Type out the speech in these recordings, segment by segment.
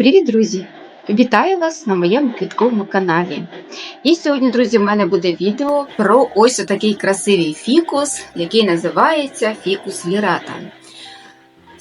Привіт, друзі! Вітаю вас на моєму квітковому каналі. І сьогодні, друзі, в мене буде відео про ось такий красивий фікус, який називається фікус лірата.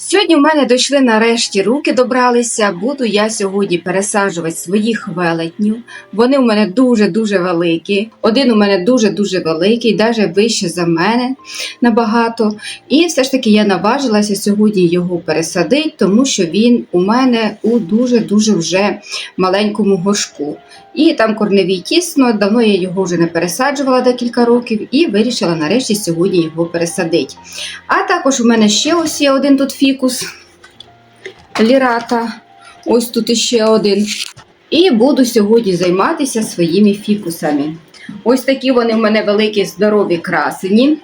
Сьогодні в мене дійшли нарешті руки, добралися. Буду я сьогодні пересаджувати своїх велетнів. Вони у мене дуже-дуже великі. Один у мене дуже-дуже великий, навіть вище за мене набагато. І все ж таки я наважилася сьогодні його пересадити, тому що він у мене у дуже-дуже вже маленькому горшку. І там корневій тісно, давно я його вже не пересаджувала декілька років і вирішила нарешті сьогодні його пересадити. А також у мене ще ось є один тут фікус лірата. Ось тут іще один. І буду сьогодні займатися своїми фікусами. Ось такі вони в мене великі, здорові красені.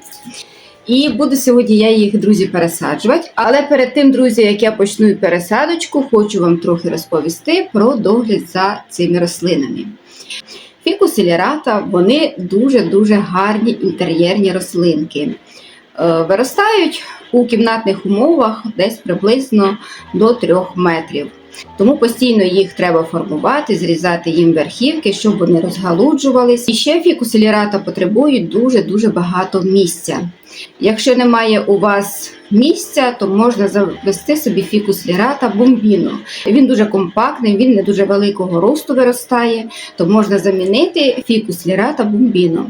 І буду сьогодні я їх, друзі, пересаджувати. Але перед тим, друзі, як я почну пересадочку, хочу вам трохи розповісти про догляд за цими рослинами. Фікуси лірата вони дуже-дуже гарні інтер'єрні рослинки. Е, Виростають у кімнатних умовах десь приблизно до 3 метрів. Тому постійно їх треба формувати, зрізати їм верхівки, щоб вони розгалуджувались. І ще фікуси лірата потребують дуже-дуже багато місця. Якщо немає у вас місця, то можна завести собі фікус лірата бомбіно. Він дуже компактний, він не дуже великого росту виростає, то можна замінити фікус лірата бомбіно.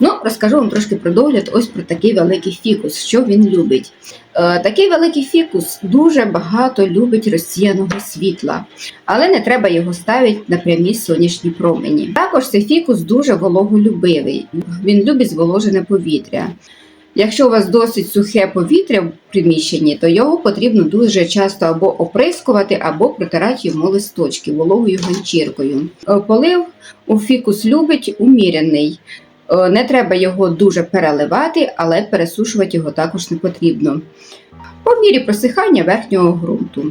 Ну, розкажу вам трошки про догляд, ось про такий великий фікус, що він любить. Е, такий великий фікус дуже багато любить розсіяного світла, але не треба його ставити на прямі сонячні промені. Також цей фікус дуже вологолюбивий, він любить зволожене повітря. Якщо у вас досить сухе повітря в приміщенні, то його потрібно дуже часто або оприскувати, або протирати йому листочки вологою ганчіркою. Е, Полив у фікус любить умірений. Е, Не треба його дуже переливати, але пересушувати його також не потрібно. По мірі просихання верхнього ґрунту.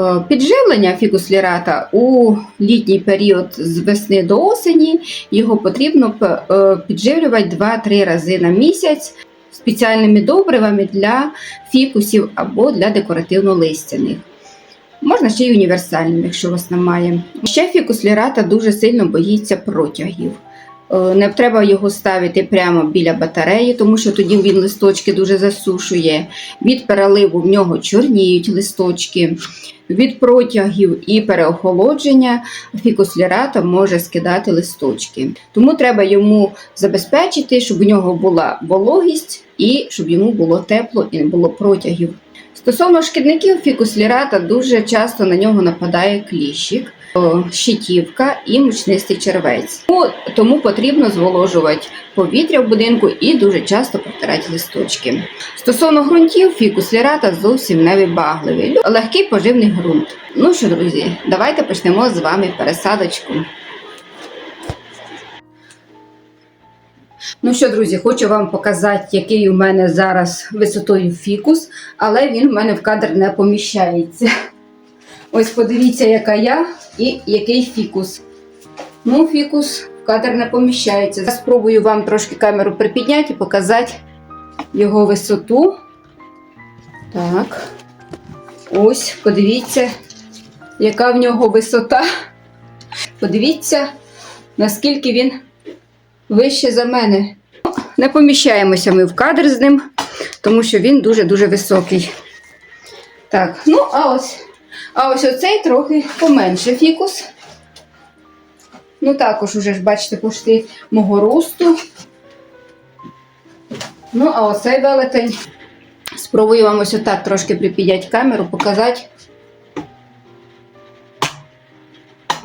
Е, Підживлення фікус-лірата у літній період з весни до осені його потрібно е, підживлювати 2-3 рази на місяць спеціальними добривами для фікусів або для декоративно-листяних. Можна ще й універсальним, якщо у вас немає. Ще фікус лірата дуже сильно боїться протягів. Е, Не треба його ставити прямо біля батареї, тому що тоді він листочки дуже засушує. Від переливу в нього чорніють листочки. Від протягів і переохолодження фікус може скидати листочки. Тому треба йому забезпечити, щоб у нього була вологість і щоб йому було тепло і не було протягів. Стосовно шкідників, фікус лірата дуже часто на нього нападає кліщик, щитівка і мучнистий червець. Тому, потрібно зволожувати повітря в будинку і дуже часто протирати листочки. Стосовно ґрунтів, фікус лірата зовсім не вибагливий. Легкий поживний ґрунт. Ну що, друзі, давайте почнемо з вами пересадочку. Ну що, друзі, хочу вам показати, який у мене зараз висотою фікус, але він у мене в кадр не поміщається. Ось подивіться, яка я і який фікус. Ну, фікус в кадр не поміщається. Я спробую вам трошки камеру припідняти і показати його висоту. Так. Ось, подивіться, яка в нього висота. Подивіться, наскільки він вище за мене. Не поміщаємося ми в кадр з ним, тому що він дуже-дуже високий. Так, ну, а ось, а ось оцей трохи поменше фікус. Ну, також уже ж, бачите, пошти мого росту. Ну, а оцей велетень. Спробую вам ось отак трошки припідняти камеру, показати.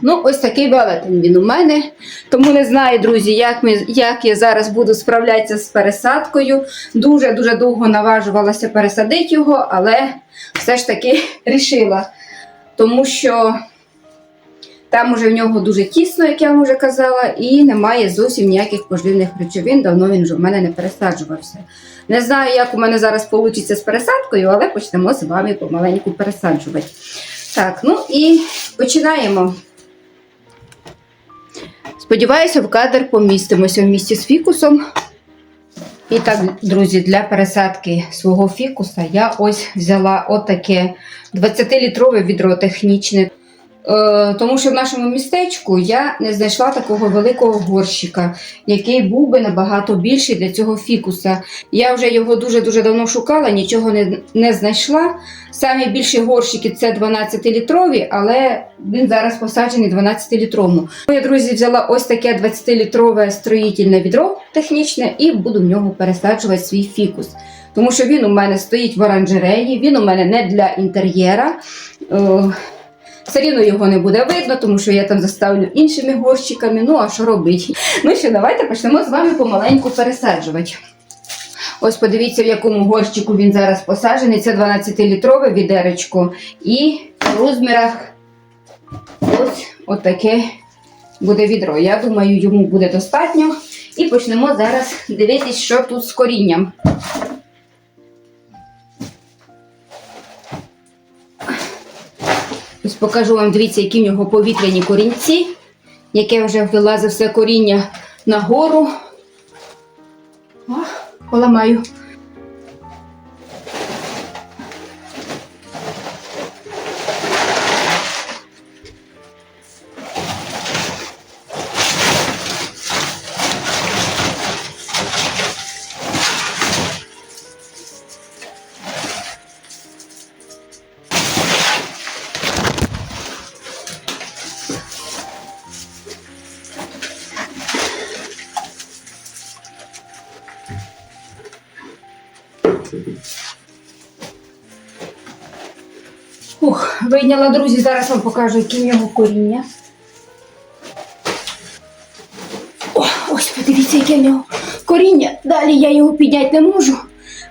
Ну, ось такий велетень він у мене. Тому не знаю, друзі, як, ми, як я зараз буду справлятися з пересадкою. Дуже-дуже довго наважувалася пересадити його, але все ж таки рішила. Тому що там уже в нього дуже тісно, як я вам вже казала, і немає зовсім ніяких поживних речовин. Давно він вже в мене не пересаджувався. Не знаю, як у мене зараз вийде з пересадкою, але почнемо з вами помаленьку пересаджувати. Так, ну і починаємо. Сподіваюся, в кадр помістимося в місті з фікусом. І так, друзі, для пересадки свого фікуса я ось взяла отаке 20-літрове відро технічне. Е, тому що в нашому містечку я не знайшла такого великого горщика, який був би набагато більший для цього фікуса. Я вже його дуже-дуже давно шукала, нічого не, не знайшла. Самі більші горщики це 12-літрові, але він зараз посаджений 12-літровому. Я, друзі, взяла ось таке 20-літрове строїтельне відро технічне і буду в нього пересаджувати свій фікус. Тому що він у мене стоїть в оранжереї, він у мене не для інтер'єра. Все рівно його не буде видно, тому що я там заставлю іншими горщиками. Ну, а що робити? Ну що, давайте почнемо з вами помаленьку пересаджувати. Ось подивіться, в якому горщику він зараз посаджений. Це 12-літрове відеречко. І в розмірах ось отаке буде відро. Я думаю, йому буде достатньо. І почнемо зараз дивитись, що тут з корінням. Покажу вам, дивіться, які в нього повітряні корінці, яке вже вилазить все коріння нагору. О, поламаю. Вийняла, друзі, зараз вам покажу, які в нього коріння. О, ось подивіться, яке в нього коріння. Далі я його підняти не можу,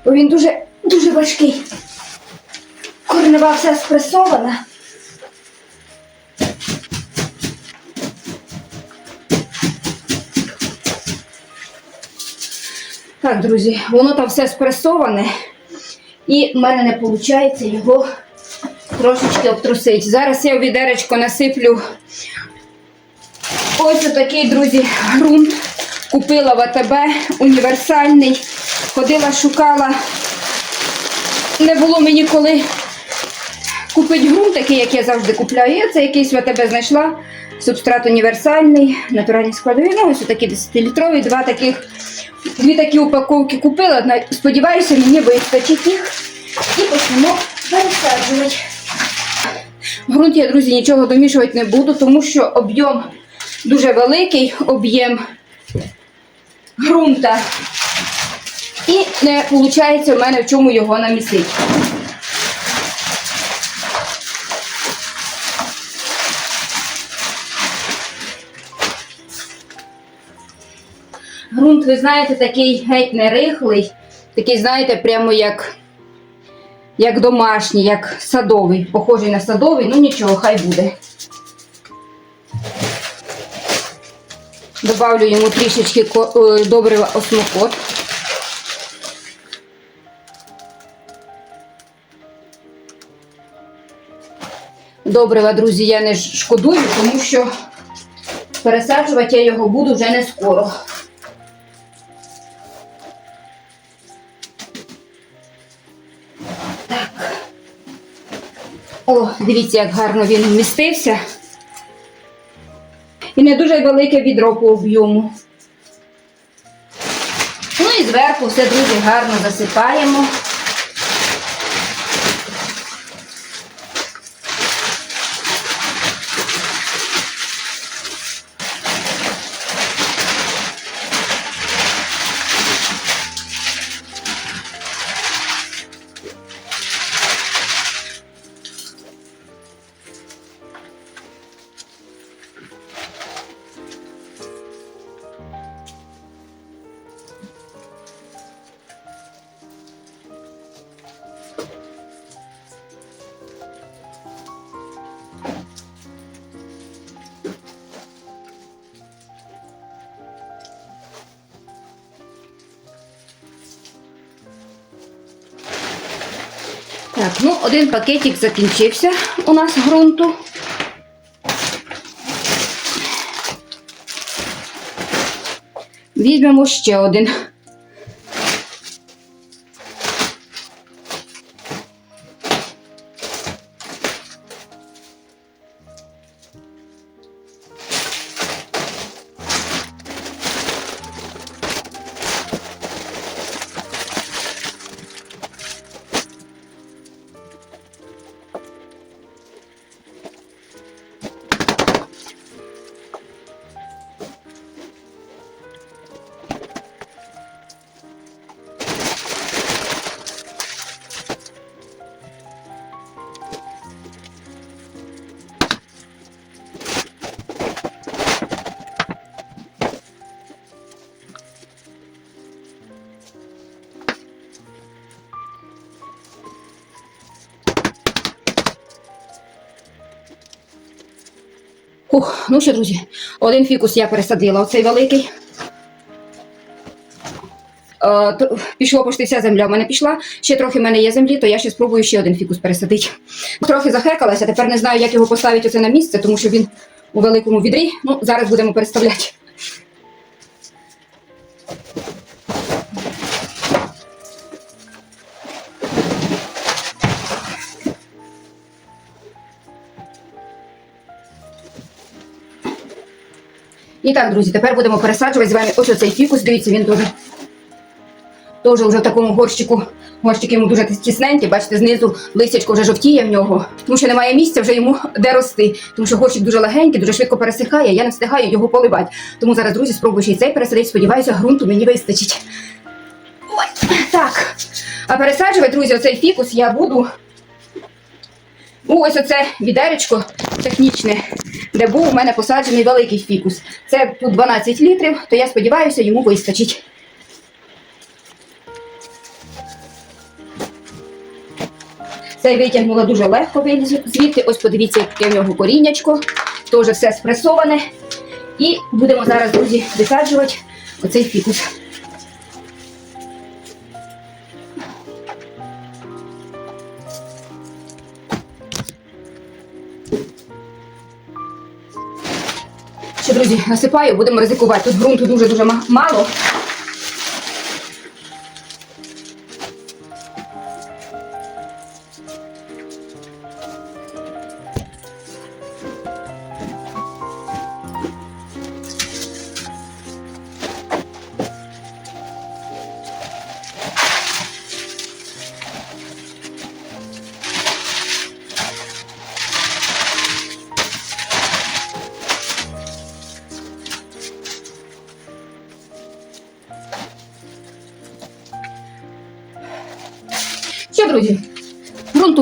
бо він дуже, дуже важкий. Коренева вся спресована. Так, друзі, воно там все спресоване, і в мене не виходить його трошечки обтрусити. Зараз я в відеречко насиплю ось такий, друзі, ґрунт. Купила в АТБ універсальний. Ходила, шукала. Не було мені коли купити ґрунт, такий, як я завжди купляю. Я це якийсь в АТБ знайшла. Субстрат універсальний, натуральні складові. Ну, ось такі 10-літрові, два таких, дві такі упаковки купила. Сподіваюся, мені вистачить їх. І почнемо пересаджувати. В я, друзі, нічого домішувати не буду, тому що об'єм дуже великий об'єм ґрунта. І не виходить у мене в чому його намісити. Грунт, ви знаєте, такий геть не рихлий, такий, знаєте, прямо як як домашній, як садовий, похожий на садовий, ну нічого, хай буде. Добавлю йому трішечки е, добрива осмокот. Добрива, друзі, я не шкодую, тому що пересаджувати я його буду вже не скоро. Дивіться, як гарно він вмістився. І не дуже велике відро по об'єму. Ну і зверху все, дуже гарно засипаємо. Так, ну один пакетик закінчився у нас ґрунту. Візьмемо ще один. Ух, ну що, друзі, один фікус я пересадила, оцей великий. Е, пішло почти вся земля в мене пішла. Ще трохи в мене є землі, то я ще спробую ще один фікус пересадити. Трохи захекалася, тепер не знаю, як його поставити оце на місце, тому що він у великому відрі. Ну, зараз будемо переставляти. І так, друзі, тепер будемо пересаджувати з вами ось оцей фікус. Дивіться, він дуже, дуже вже в такому горщику. Горщик йому дуже тісненький, бачите, знизу листячко вже жовтіє в нього, тому що немає місця вже йому де рости. Тому що горщик дуже легенький, дуже швидко пересихає, я не встигаю його поливати. Тому зараз, друзі, спробую ще й цей пересадити. Сподіваюся, ґрунту мені вистачить. Ой, так. А пересаджувати, друзі, оцей фікус я буду. Ну, ось оце відеречко технічне, де був у мене посаджений великий фікус. Це тут 12 літрів, то я сподіваюся, йому вистачить. Цей витягнула дуже легко звідти. Ось подивіться, яке в нього коріннячко. Теж все спресоване. І будемо зараз, друзі, висаджувати оцей фікус. Насипаю, будемо ризикувати. Тут ґрунту дуже-дуже ма- мало.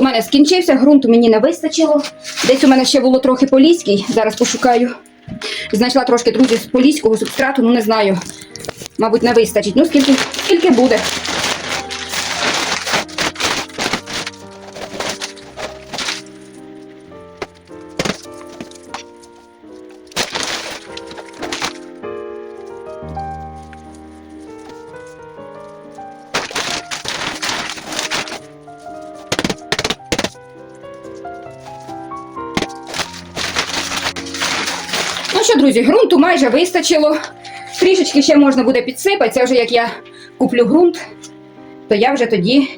Мене скінчився, ґрунту мені не вистачило. Десь у мене ще було трохи поліський, зараз пошукаю. Знайшла трошки, друзі, з поліського субстрату, ну не знаю. Мабуть, не вистачить. Ну, скільки, скільки буде. Друзі, ґрунту майже вистачило. Трішечки ще можна буде підсипати. Це вже як я куплю ґрунт, то я вже тоді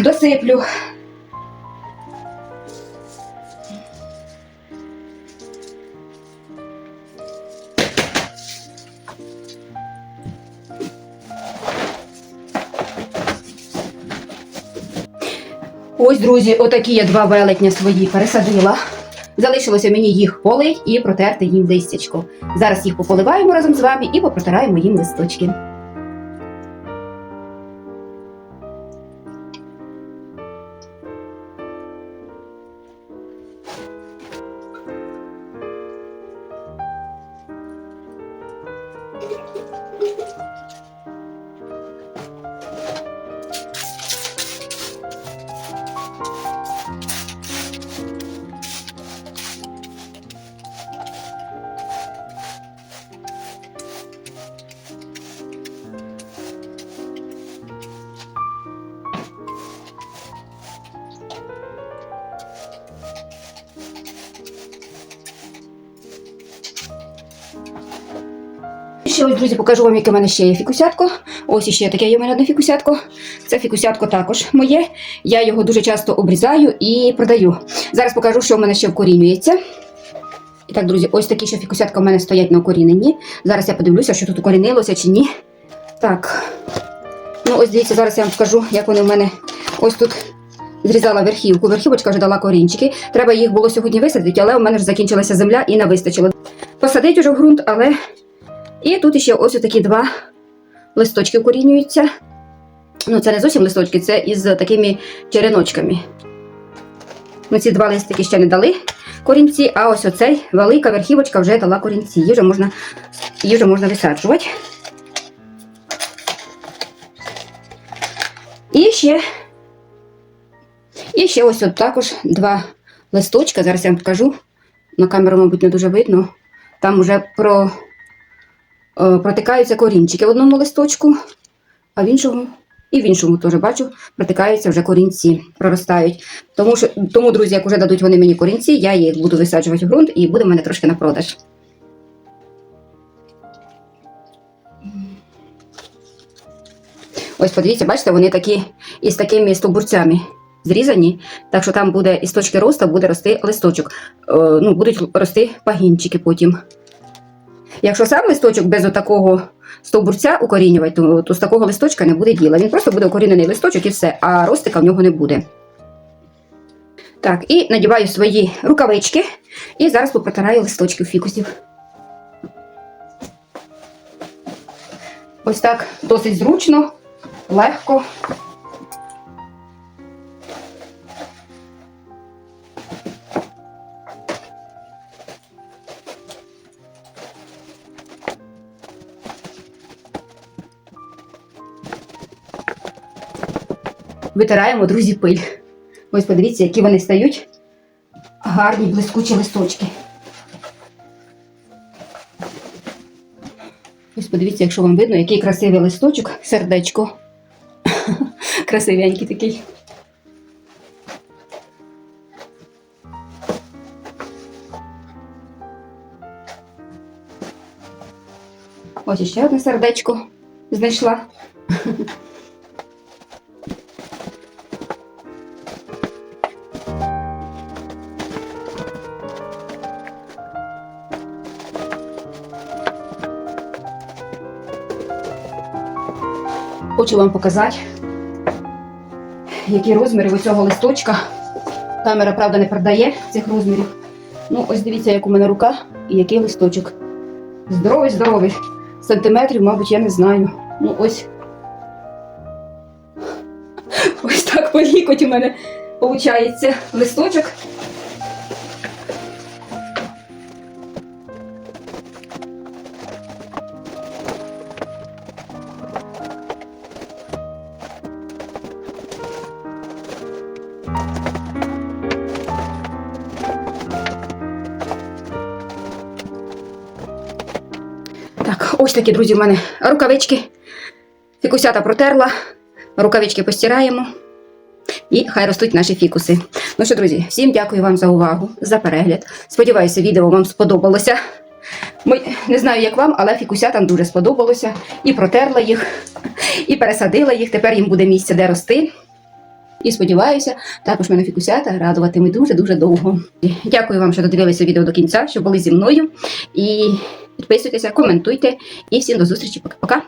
досиплю. Ось, друзі, отакі я два велетня свої пересадила. Залишилося мені їх полить і протерти їм листячко. Зараз їх пополиваємо разом з вами і попротираємо їм листочки. Ще ось, друзі, покажу вам, яке в мене ще є фікусятко. Ось іще таке є в мене одне фікусятко. Це фікусятко також моє. Я його дуже часто обрізаю і продаю. Зараз покажу, що в мене ще вкорінюється. І так, друзі, ось такі ще фікусятка в мене стоять на укоріненні. Зараз я подивлюся, що тут укорінилося чи ні. Так. Ну, ось дивіться, зараз я вам скажу, як вони в мене ось тут зрізала верхівку. Верхівочка вже дала корінчики. Треба їх було сьогодні висадити, але у мене ж закінчилася земля і не вистачило. Посадить уже в ґрунт, але. І тут ще ось такі два листочки укорінюються. Ну, це не зовсім листочки, це із такими череночками. Ну, ці два листики ще не дали корінці, а ось оцей велика верхівочка вже дала корінці. Її вже можна, її вже можна висаджувати. І ще, і ще ось от також два листочка. Зараз я вам покажу. на камеру, мабуть, не дуже видно. Там вже про, е, протикаються корінчики в одному листочку, а в іншому, і в іншому теж бачу, протикаються вже корінці, проростають. Тому, що, тому, друзі, як вже дадуть вони мені корінці, я їх буду висаджувати в ґрунт і буде в мене трошки на продаж. Ось подивіться, бачите, вони такі із такими стовбурцями зрізані, так що там буде із точки росту буде рости листочок. Е, ну, будуть рости пагінчики потім. Якщо сам листочок без отакого стовбурця укорінювати, то, то з такого листочка не буде діла. Він просто буде укорінений листочок і все, а ростика в нього не буде. Так, і надіваю свої рукавички і зараз попротираю листочки фікусів. Ось так досить зручно, легко. Витираємо, друзі, пиль. Ось подивіться, які вони стають. Гарні блискучі листочки. Ось подивіться, якщо вам видно, який красивий листочок, сердечко. Красивенький такий. Ось іще одне сердечко знайшла. Хочу вам показати, які розміри у цього листочка. Камера, правда, не передає цих розмірів. Ну, ось дивіться, як у мене рука і який листочок. Здоровий, здоровий. Сантиметрів, мабуть, я не знаю. Ну, ось. Ось так по лікоть у мене виходить листочок. Так, ось такі, друзі, в мене рукавички. Фікусята протерла, рукавички постираємо. І хай ростуть наші фікуси. Ну що, друзі, всім дякую вам за увагу, за перегляд. Сподіваюся, відео вам сподобалося. Ми, не знаю, як вам, але фікусятам дуже сподобалося. І протерла їх, і пересадила їх. Тепер їм буде місце, де рости. І сподіваюся, також мене фікусята радуватиме дуже-дуже довго. Дякую вам, що додивилися відео до кінця, що були зі мною. І підписуйтеся, коментуйте. І всім до зустрічі. Пока.